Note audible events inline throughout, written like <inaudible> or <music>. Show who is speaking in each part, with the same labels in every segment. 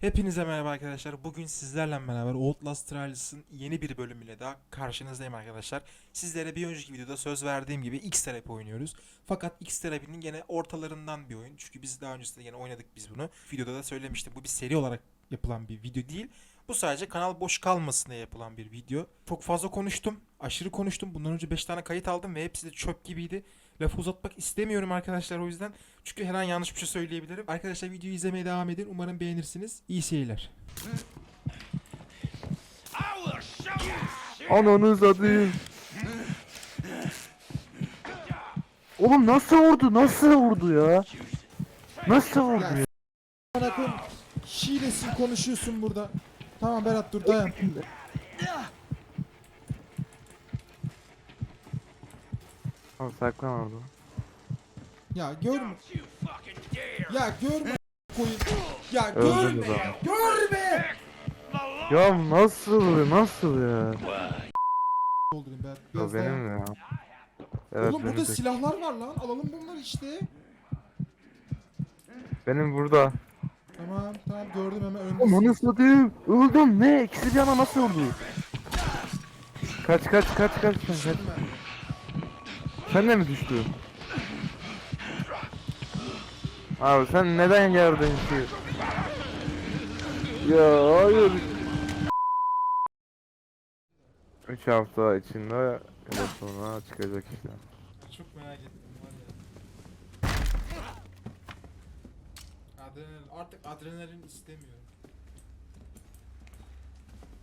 Speaker 1: Hepinize merhaba arkadaşlar. Bugün sizlerle beraber Outlast Trials'ın yeni bir bölümüyle daha karşınızdayım arkadaşlar. Sizlere bir önceki videoda söz verdiğim gibi X-Trap oynuyoruz. Fakat X-Trap'in gene ortalarından bir oyun. Çünkü biz daha öncesinde yine oynadık biz bunu. Videoda da söylemiştim. Bu bir seri olarak yapılan bir video değil. Bu sadece kanal boş kalmasın diye yapılan bir video. Çok fazla konuştum. Aşırı konuştum. Bundan önce 5 tane kayıt aldım ve hepsi de çöp gibiydi. Lafı uzatmak istemiyorum arkadaşlar o yüzden. Çünkü her an yanlış bir şey söyleyebilirim. Arkadaşlar videoyu izlemeye devam edin. Umarım beğenirsiniz. İyi seyirler.
Speaker 2: Ananı satayım. Oğlum nasıl vurdu? Nasıl vurdu ya? Nasıl vurdu ya?
Speaker 1: Bana. Şilesin konuşuyorsun burada. Tamam Berat dur dayan.
Speaker 2: Tamam saklan orada.
Speaker 1: Ya görme. Ya görme koyayım. Ya
Speaker 2: Öldürdü
Speaker 1: görme ya.
Speaker 2: zaten.
Speaker 1: Görme.
Speaker 2: Ya nasıl nasıl ya?
Speaker 1: Doldurayım.
Speaker 2: O
Speaker 1: Biraz
Speaker 2: benim ya. Evet
Speaker 1: Oğlum
Speaker 2: benim,
Speaker 1: burada
Speaker 2: de-
Speaker 1: silahlar var lan. Alalım bunları işte.
Speaker 2: benim burada.
Speaker 1: Tamam tamam gördüm hemen önümde.
Speaker 2: Ananı satayım. Öldüm ne? İkisi bir ana nasıl vurdu? Kaç kaç kaç kaç sen kaç. Sen de mi düştün? Abi sen neden geldin ki? Ya hayır. 3 hafta içinde ya da sonra çıkacak işte.
Speaker 1: Çok merak ettim var ya. Adrenalin artık adrenalin istemiyorum.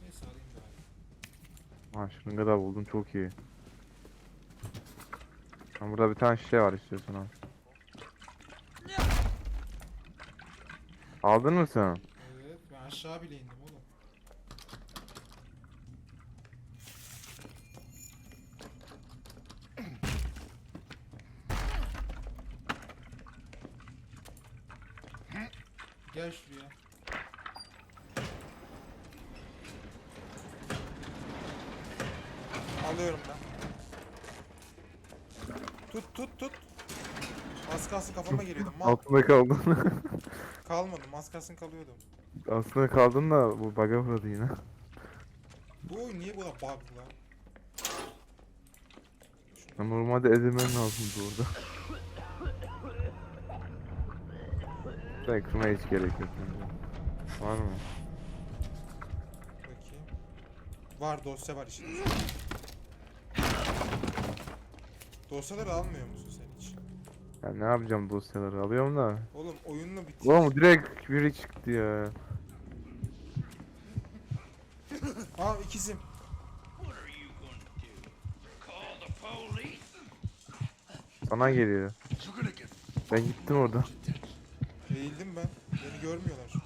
Speaker 1: Neyse alayım bari.
Speaker 2: Ha şunu kadar buldum çok iyi. Burada bir tane şişe var istiyorsan al. Aldın mı sen?
Speaker 1: Evet ben aşağı bile indim oğlum. Gel şuraya. Alıyorum ben. Tut tut tut. Az kalsın kafama geliyordum. Mal
Speaker 2: Altında kaldın. <laughs>
Speaker 1: kalmadım. Az kalsın kalıyordum.
Speaker 2: Aslında kaldın da bu bug'a uğradı yine.
Speaker 1: Bu oyun niye bu kadar bug'lı lan?
Speaker 2: Ya Normalde edemen lazımdı orada. Ben kırmaya hiç gerek yok. bence. Var mı?
Speaker 1: Bakayım. Var dosya var içinde. Dosyaları almıyor musun sen?
Speaker 2: Ya ne yapacağım dosyaları alıyorum da.
Speaker 1: Oğlum oyununu bitir.
Speaker 2: Oğlum direkt biri çıktı ya. <laughs>
Speaker 1: Aa ikizim.
Speaker 2: Sana geliyor. Ben gittim orada.
Speaker 1: Eğildim ben. Beni görmüyorlar.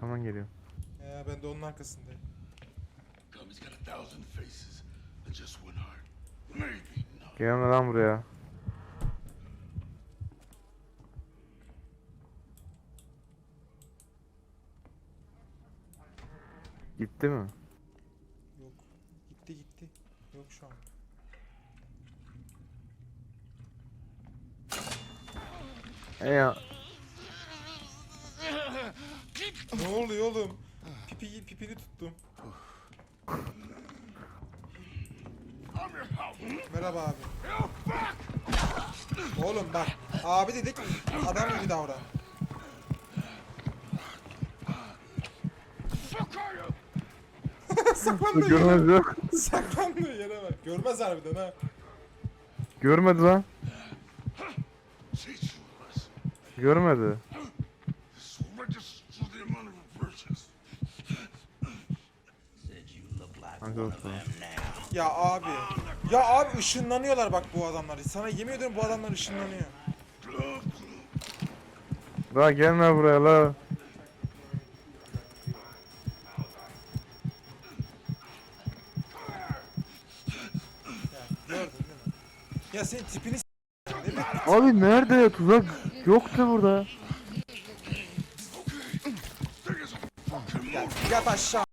Speaker 2: Arkamdan geliyor.
Speaker 1: Ya ben de onun arkasındayım.
Speaker 2: Gelme lan buraya. Gitti mi?
Speaker 1: Yok. Gitti gitti. Yok şu an.
Speaker 2: E ya.
Speaker 1: Ne oluyor oğlum? Pipi, pipini tuttum. Merhaba abi. Oğlum bak. Abi dedik adam gibi davran. <laughs> Saklandığı yere,
Speaker 2: yok.
Speaker 1: saklandığı yere bak. Görmez harbiden ha.
Speaker 2: Görmedi lan. Görmedi.
Speaker 3: Kanka dur.
Speaker 1: Ya abi. Ya abi ışınlanıyorlar bak bu adamlar. Sana yemin ediyorum bu adamlar ışınlanıyor.
Speaker 2: La gelme buraya la.
Speaker 1: Ya senin tipini s-
Speaker 2: Abi nerede ya tuzak yoktu burada.
Speaker 1: Yat aşağı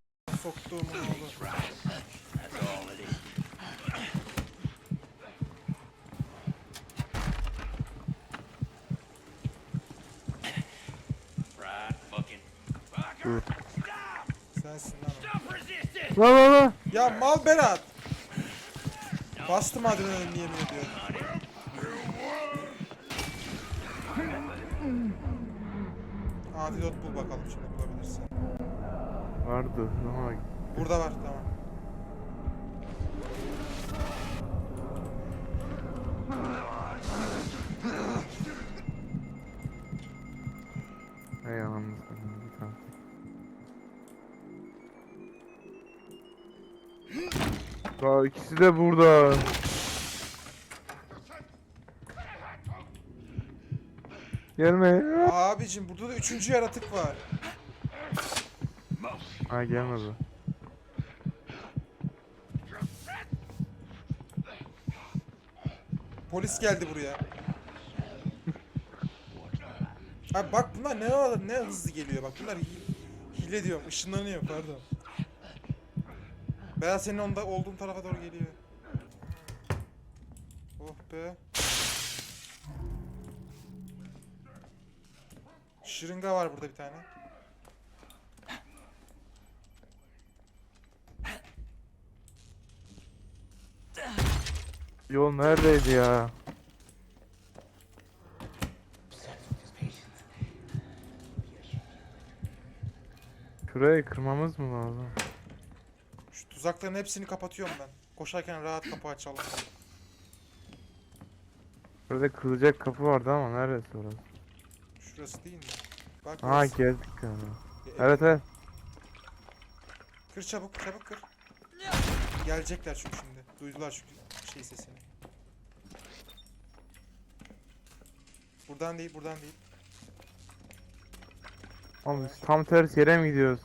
Speaker 1: soktuğumun oğlu. Ya mal Berat. Bastım adrenalin yemin ediyorum. Antidot bul bakalım şimdi bulabilirsin.
Speaker 2: Vardı ama
Speaker 1: Burada var tamam.
Speaker 2: İkisi de burada. Gelme.
Speaker 1: Abicim burada da üçüncü yaratık var.
Speaker 2: Ha gelmedi.
Speaker 1: Polis geldi buraya. Abi bak bunlar ne ne hızlı geliyor bak bunlar hi- hile diyorum ışınlanıyor pardon. Berat senin onda olduğun tarafa doğru geliyor. Oh be. Şırınga var burada bir tane.
Speaker 2: Yol neredeydi ya? Şurayı kırmamız mı lazım?
Speaker 1: Tuzakların hepsini kapatıyorum ben. Koşarken rahat kapı açalım.
Speaker 2: Burada kırılacak kapı vardı ama neresi orası?
Speaker 1: Şurası değil mi? Bak
Speaker 2: Aa
Speaker 1: burası.
Speaker 2: geldik galiba.
Speaker 1: E,
Speaker 2: Evet evet.
Speaker 1: Kır çabuk çabuk kır. Gelecekler çünkü şimdi. Duydular çünkü şey sesini. Buradan değil buradan değil.
Speaker 2: Oğlum biz tam ters yere mi gidiyoruz?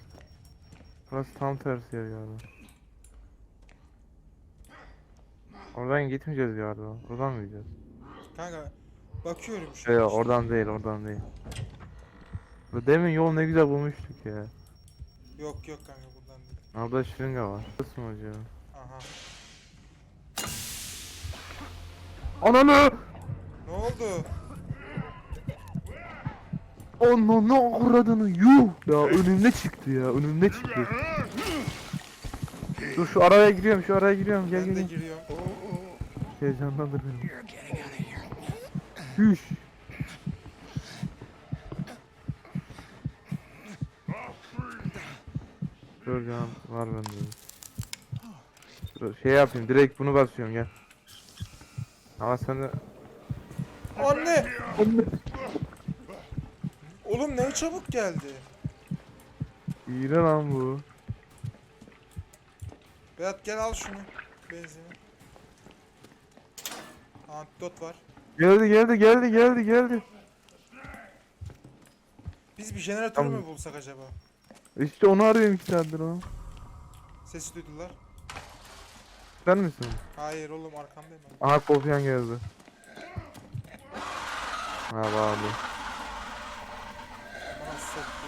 Speaker 2: Burası tam ters yer galiba. Oradan gitmeyeceğiz galiba. Buradan mı gideceğiz?
Speaker 1: Kanka bakıyorum şu
Speaker 2: yok
Speaker 1: işte.
Speaker 2: oradan değil oradan değil. Bu demin yol ne güzel bulmuştuk ya.
Speaker 1: Yok yok kanka buradan değil.
Speaker 2: Orada şırınga var. Burası mı acaba?
Speaker 1: Aha.
Speaker 2: Ananı!
Speaker 1: Ne oldu?
Speaker 2: Ananı avradını yuh! Ya önümde çıktı ya önümde çıktı. Dur şu araya giriyorum şu araya giriyorum gel
Speaker 1: ben de
Speaker 2: gel.
Speaker 1: giriyorum.
Speaker 2: Heyecanlandır beni. Hüş. Dur can var bende. Dur, Şey yapayım direkt bunu basıyorum gel. Ama sen de
Speaker 1: Anne! Oğlum ne çabuk geldi.
Speaker 2: iyi lan bu.
Speaker 1: Berat gel al şunu. Benzini. Antidot var.
Speaker 2: Geldi geldi geldi geldi geldi.
Speaker 1: Biz bir jeneratör
Speaker 2: Tamam.
Speaker 1: mü bulsak acaba?
Speaker 2: İşte onu arıyorum iki saattir onu.
Speaker 1: Sesi duydular.
Speaker 2: Sen misin?
Speaker 1: Hayır oğlum arkamdayım ben.
Speaker 2: Aha kopyan geldi. Ha bağlı.
Speaker 1: Bana soktu.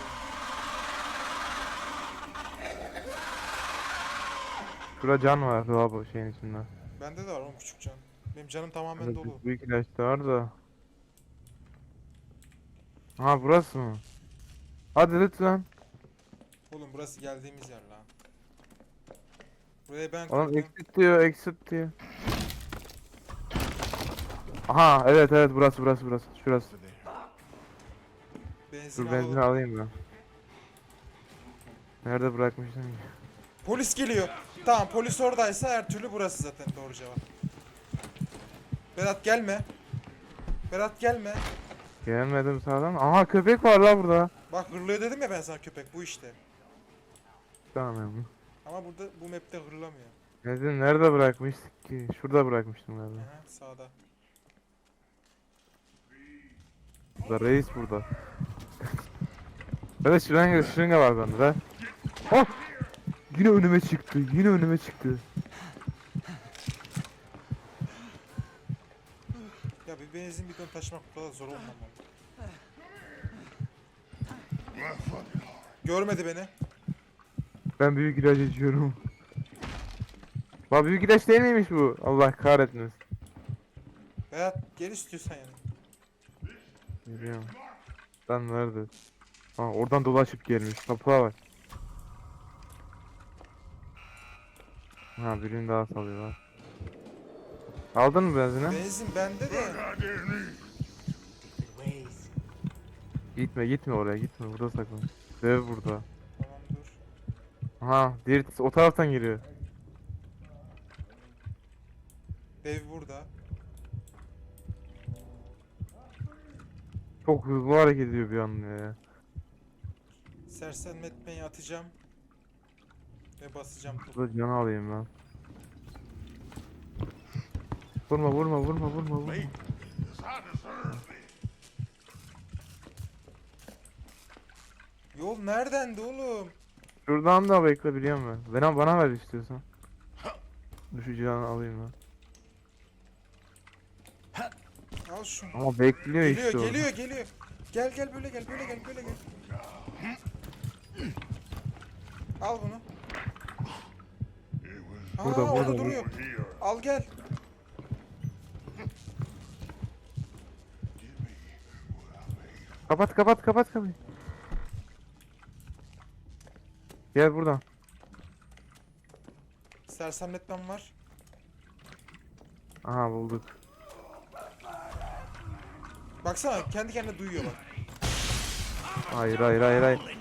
Speaker 2: Şurada can var bu şeyin içinde.
Speaker 1: Bende de var oğlum küçük can. Benim canım tamamen
Speaker 2: Evet,
Speaker 1: dolu.
Speaker 2: İlaçta var da. Ha burası mı? Hadi lütfen.
Speaker 1: Oğlum burası geldiğimiz yer lan. Buraya ben
Speaker 2: Oğlum
Speaker 1: kurdum.
Speaker 2: exit diyor exit diyor. Aha evet evet burası burası burası. Şurası.
Speaker 1: Benzin
Speaker 2: Dur benzin
Speaker 1: alalım.
Speaker 2: alayım ben. Nerede bırakmıştım ki?
Speaker 1: Polis geliyor. Tamam polis oradaysa her türlü burası zaten doğru cevap. Berat gelme. Berat gelme.
Speaker 2: Gelmedim sağdan. Aha köpek var la burada.
Speaker 1: Bak hırlıyor dedim ya ben sana köpek bu işte.
Speaker 2: Tamam.
Speaker 1: Ama burada bu map'te hırlamıyor.
Speaker 2: Nerede, nerede bırakmıştık ki? Şurada bırakmıştım galiba.
Speaker 1: Aha, sağda.
Speaker 2: Burada reis burada. evet şırınga, şırınga var bende de. Oh! Yine önüme çıktı. Yine önüme çıktı.
Speaker 1: Benzin bidonu taşımak bu kadar zor olmamalı. Görmedi beni.
Speaker 2: Ben büyük ilaç içiyorum. La büyük ilaç değil miymiş bu? Allah kahretmesin.
Speaker 1: Berat gel istiyorsan yani.
Speaker 2: Geliyorum. Lan nerede? Ha oradan dolaşıp gelmiş. Kapıya bak. Ha birini daha salıyorlar. Aldın mı benzini?
Speaker 1: Benzin bende de.
Speaker 2: Gitme gitme oraya gitme burada saklan. Dev burada.
Speaker 1: Tamam dur.
Speaker 2: Aha diğer o taraftan geliyor.
Speaker 1: Dev burada.
Speaker 2: Çok hızlı hareket ediyor bir anda ya.
Speaker 1: Sersemletmeyi atacağım. Ve basacağım.
Speaker 2: Burada canı alayım ben. Vurma vurma vurma vurma vurma.
Speaker 1: Yol neredendi oğlum?
Speaker 2: Şuradan da bekle biliyorum ben. Bana, bana ver istiyorsan. Düşeceğini alayım ben.
Speaker 1: Al şunu.
Speaker 2: Ama bekliyor
Speaker 1: Geliyor
Speaker 2: işte
Speaker 1: geliyor geliyor. Gel gel böyle gel böyle gel böyle gel. Al bunu. Aa,
Speaker 2: Burada,
Speaker 1: orada
Speaker 2: burada,
Speaker 1: duruyor. Al gel.
Speaker 2: Kapat kapat kapat kapıyı. Gel buradan.
Speaker 1: Sersemletmem var.
Speaker 2: Aha bulduk.
Speaker 1: Baksana kendi kendine duyuyor bak.
Speaker 2: Hayır hayır hayır hayır.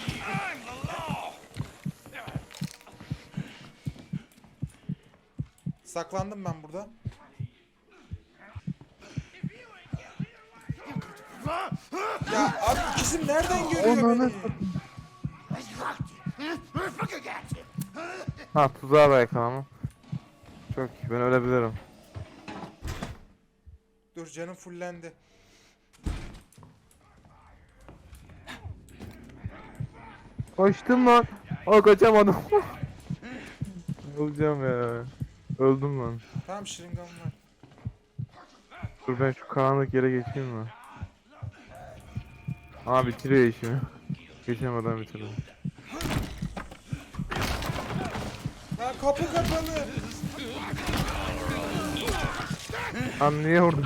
Speaker 1: Saklandım ben burada. Ya abi ikizim nereden görüyor
Speaker 2: Ananı
Speaker 1: beni?
Speaker 2: Ha tuzağa da yakalama. Çok iyi ben ölebilirim.
Speaker 1: Dur canım fullendi.
Speaker 2: Kaçtım lan. Aa kaçamadım. Öleceğim ya. Öldüm lan.
Speaker 1: Tamam şırıngam var.
Speaker 2: Dur ben şu karanlık yere geçeyim mi? Aa bitiriyor işimi. Geçemeden bitirdim.
Speaker 1: Ha kapı kapalı.
Speaker 2: Lan niye vurdun?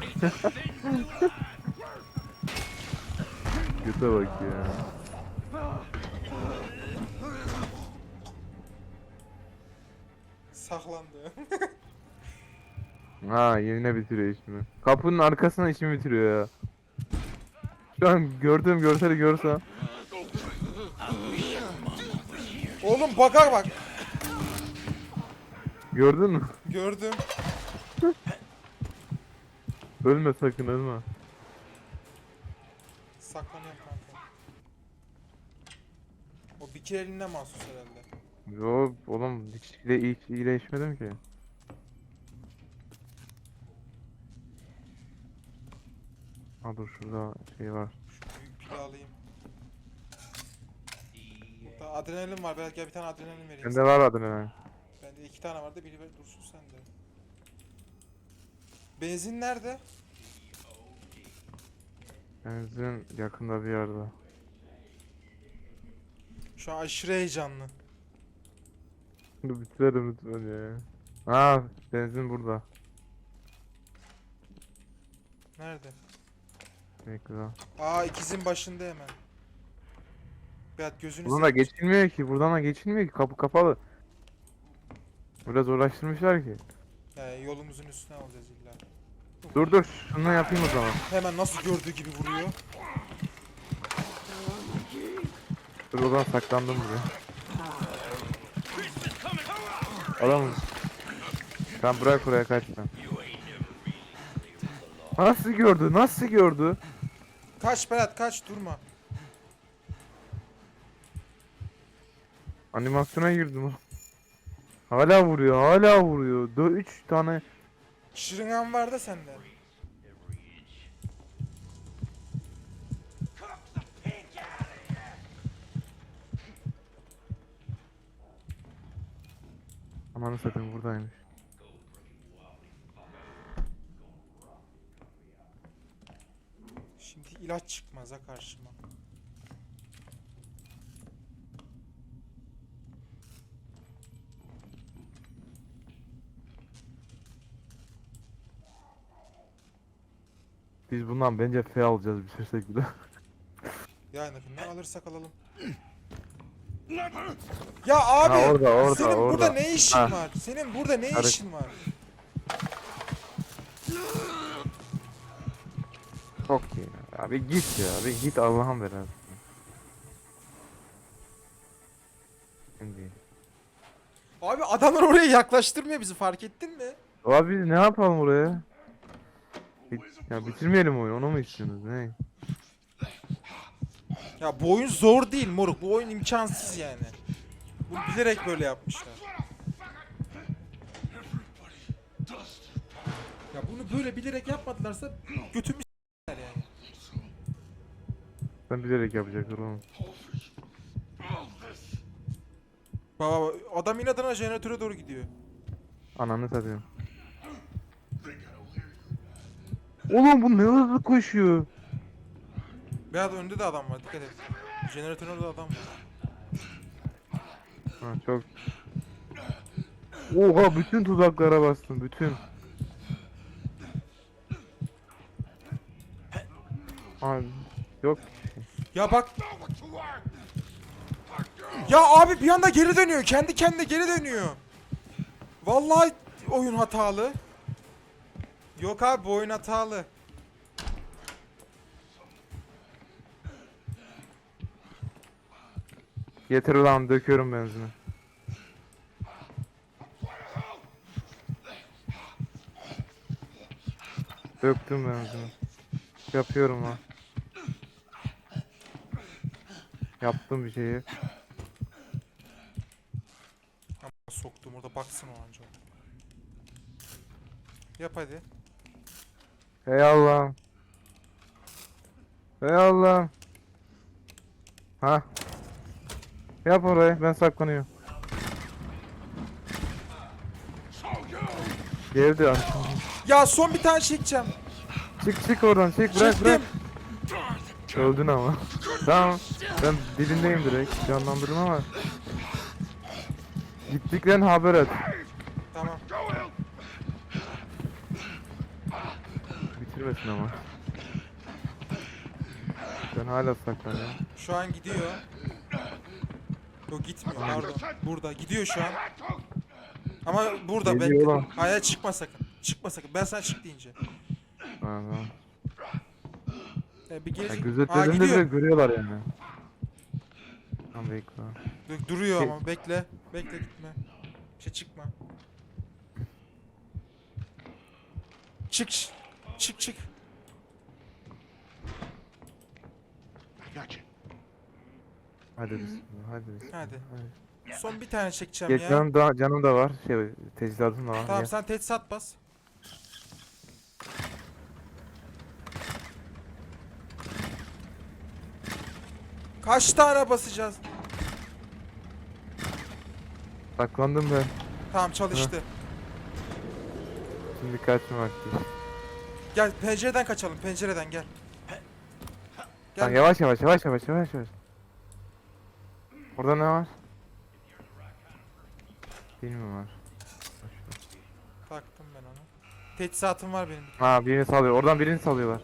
Speaker 2: Göte bak ya.
Speaker 1: Saklandı.
Speaker 2: Ha yine bitiriyor işimi. Kapının arkasına işimi bitiriyor ya. Şu an gördüğüm görseli görsem.
Speaker 1: Oğlum bakar bak.
Speaker 2: Gördün mü?
Speaker 1: Gördüm.
Speaker 2: Ölme sakın ölme.
Speaker 1: Saklanıyorum kanka. O bir kere eline mahsus herhalde.
Speaker 2: Yo oğlum hiç, ile, hiç iyileşmedim ki. Ha dur şurada şey var.
Speaker 1: Şu büyük pili alayım. Burada adrenalin var. Belki bir tane adrenalin vereyim.
Speaker 2: Bende
Speaker 1: sana.
Speaker 2: var adrenalin.
Speaker 1: Bende iki tane vardı. Biri ver- dursun sende. Benzin nerede?
Speaker 2: Benzin yakında bir yerde.
Speaker 1: Şu an aşırı heyecanlı.
Speaker 2: Dur bitirelim lütfen ya. Aa benzin burada.
Speaker 1: Nerede?
Speaker 2: Bekle.
Speaker 1: Aa ikizin başında hemen. Berat gözünü
Speaker 2: Buradan da
Speaker 1: seveyim.
Speaker 2: geçilmiyor ki. Buradan da geçilmiyor ki. Kapı kapalı. Biraz uğraştırmışlar ki.
Speaker 1: He, yolumuzun üstüne alacağız illa.
Speaker 2: Dur dur şunu yapayım o zaman.
Speaker 1: Hemen nasıl gördüğü gibi vuruyor.
Speaker 2: Dur o zaman saklandım buraya. Adam Sen bırak buraya kaç sen. Nasıl gördü? Nasıl gördü?
Speaker 1: Kaç Berat kaç durma.
Speaker 2: Animasyona girdim. Hala vuruyor, hala vuruyor. 3 tane
Speaker 1: Şırıngan var da sende.
Speaker 2: Ananı satayım buradaymış.
Speaker 1: Şimdi ilaç çıkmaz ha karşıma.
Speaker 2: Biz bundan bence F alacağız bir de. <laughs>
Speaker 1: Yani ne alırsak alalım. <clears throat> Ya abi
Speaker 2: Ha, orada, orada,
Speaker 1: senin burada
Speaker 2: orada.
Speaker 1: ne işin
Speaker 2: Ha.
Speaker 1: var? Senin burada ne
Speaker 2: Karı-
Speaker 1: işin var?
Speaker 2: Çok iyi. Abi git ya. Abi git Allah'ın belası. Şimdi.
Speaker 1: Abi adamlar oraya yaklaştırmıyor bizi fark ettin mi?
Speaker 2: Abi ne yapalım oraya? Bit ya bitirmeyelim oyunu onu mu istiyorsunuz ne?
Speaker 1: Ya bu oyun zor değil moruk. Bu oyun imkansız yani. Bu bilerek böyle yapmışlar. Ya bunu böyle bilerek yapmadılarsa götümü.
Speaker 2: Ben bilerek yapacaklar oğlum.
Speaker 1: Baba baba, adam inadına jeneratöre doğru gidiyor.
Speaker 2: Ananı satayım. Oğlum bu ne hızlı koşuyor.
Speaker 1: Beyaz önde de adam var dikkat et. Jeneratörün orada adam var.
Speaker 2: Ha çok. Oha bütün tuzaklara bastım bütün. Abi yok.
Speaker 1: Ya bak. Ya abi bir anda geri dönüyor. Kendi kendine geri dönüyor. Vallahi oyun hatalı. Yok abi bu oyun hatalı.
Speaker 2: Yeter ulan döküyorum benzini. Döktüm benzini. Yapıyorum ha. Yaptım bir şeyi.
Speaker 1: Ama soktum orada baksın o anca. Yap hadi.
Speaker 2: Hey Allah'ım. Hey Allah'ım. Ha. Yap orayı ben saklanıyorum. Geldi an.
Speaker 1: Ya son bir tane çekeceğim.
Speaker 2: Çık çık oradan çık bırak bırak.
Speaker 1: Çektim.
Speaker 2: Öldün ama. Tamam. Ben dibindeyim direkt. Canlandırdım ama. Gittiklerini haber et.
Speaker 1: Tamam.
Speaker 2: Bitirmesin ama. Ben hala saklanıyorum.
Speaker 1: Şu an gidiyor. Yok gitmiyor pardon. Burada gidiyor şu an. Ama burada
Speaker 2: Geliyor lan.
Speaker 1: Hayır çıkma sakın. Çıkma sakın. Ben sana çık deyince.
Speaker 2: Tamam.
Speaker 1: Ya bir
Speaker 2: Ya.
Speaker 1: Aa
Speaker 2: gözetlediğinde
Speaker 1: gidiyor.
Speaker 2: bile görüyorlar yani. Tamam bekle.
Speaker 1: Dur- Duruyor ama bekle. Bekle gitme. Şey çıkma. Çık. ş- Çık çık.
Speaker 2: Hadi bismillah. Hadi bismillah.
Speaker 1: Hadi. Son bir tane çekeceğim ya.
Speaker 2: canım da, canım da var. Şey teçhizatım da var.
Speaker 1: Tamam
Speaker 2: Gel.
Speaker 1: sen teçhizat bas. Kaç tane basacağız?
Speaker 2: Saklandım ben.
Speaker 1: Tamam çalıştı.
Speaker 2: Şimdi kaçma vakti.
Speaker 1: Gel pencereden kaçalım. Pencereden gel. Gel.
Speaker 2: yavaş yavaş yavaş yavaş yavaş yavaş. Orada ne var? Bilmiyorum var.
Speaker 1: Taktım ben onu. Teçhizatım var benim.
Speaker 2: Ha birini salıyor. Oradan birini salıyorlar.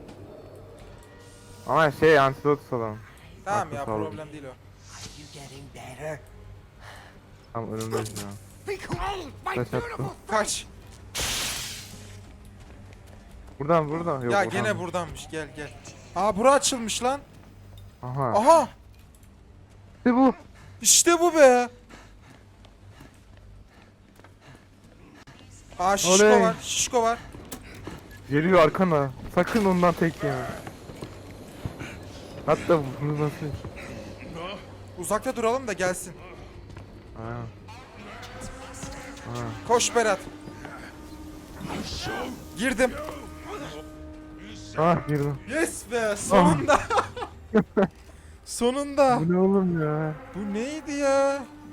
Speaker 2: Ama şey antidot salalım.
Speaker 1: Tamam ya problem değil o.
Speaker 3: You getting better?
Speaker 2: Tam önümdeyiz ya. Taş attım.
Speaker 1: Kaç.
Speaker 2: Buradan buradan. Yok,
Speaker 1: ya
Speaker 2: oradan
Speaker 1: gene buradanmış gel gel. Aa bura açılmış lan.
Speaker 2: Aha.
Speaker 1: Aha.
Speaker 2: İşte bu.
Speaker 1: İşte bu be. Aa şişko
Speaker 2: Oley.
Speaker 1: var. Şişko var.
Speaker 2: Geliyor arkana. Sakın ondan tek yeme. Hatta bunu nasıl?
Speaker 1: Uzakta duralım da gelsin.
Speaker 2: Ha. Ha.
Speaker 1: Koş Berat. Girdim.
Speaker 2: Ah girdim.
Speaker 1: Yes be sonunda. <laughs> sonunda.
Speaker 2: Bu ne oğlum ya?
Speaker 1: Bu neydi ya?